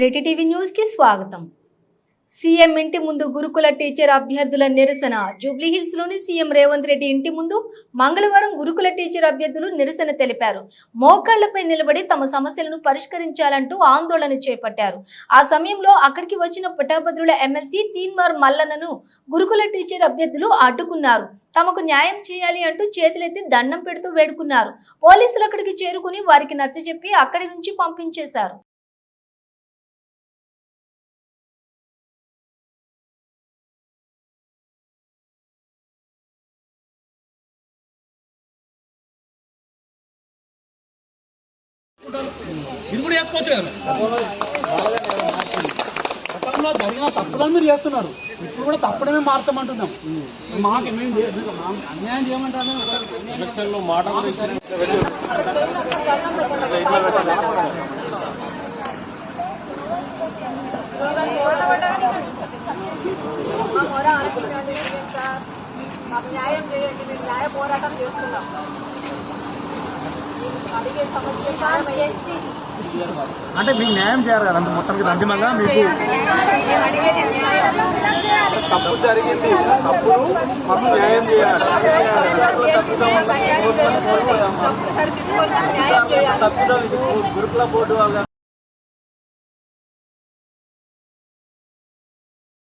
TV న్యూస్కి స్వాగతం. CM ఇంటి ముందు గురుకుల టీచర్ అభ్యర్థుల నిరసన. జూబ్లీహిల్స్లోని సీఎం రేవంత్ రెడ్డి ఇంటి ముందు మంగళవారం గురుకుల టీచర్ అభ్యర్థులు నిరసన తెలిపారు. మోకాళ్ళపై నిలబడి తమ సమస్యలను పరిష్కరించాలంటూ ఆందోళన చేపట్టారు. ఆ సమయంలో అక్కడికి వచ్చిన పటాభద్రుల ఎమ్మెల్సీ తీన్మార్ మల్లన్నను గురుకుల టీచర్ అభ్యర్థులు అడ్డుకున్నారు. తమకు న్యాయం చేయాలి అంటూ చేతులెత్తి దండం పెడుతూ వేడుకున్నారు. పోలీసులు అక్కడికి చేరుకుని వారికి నచ్చజెప్పి అక్కడి నుంచి పంపించేశారు. ఇది కూడా చేసుకోవచ్చు కదా? గతంలో జరిగిన తప్పులను మీరు చేస్తున్నారు. ఇప్పుడు కూడా తప్పడమే మార్చమంటున్నాం. మాకు మేము అన్యాయం చేయమంటారు? ఎలక్షన్లో మాట మా మొర ఆలకించండి మేము సార్ మాకు న్యాయం చేయండి మేము న్యాయ పోరాటం చేస్తున్నాం మేము అడిగే సమస్య న్యాయం చేసి అంటే మీకు న్యాయం చేయాలి కదా అంటే మొత్తానికి అంతిమంగా మీకు తప్పు జరిగింది తప్పును మనం న్యాయం చేయాలి తప్పు గురుకుల బోర్డు వాళ్ళ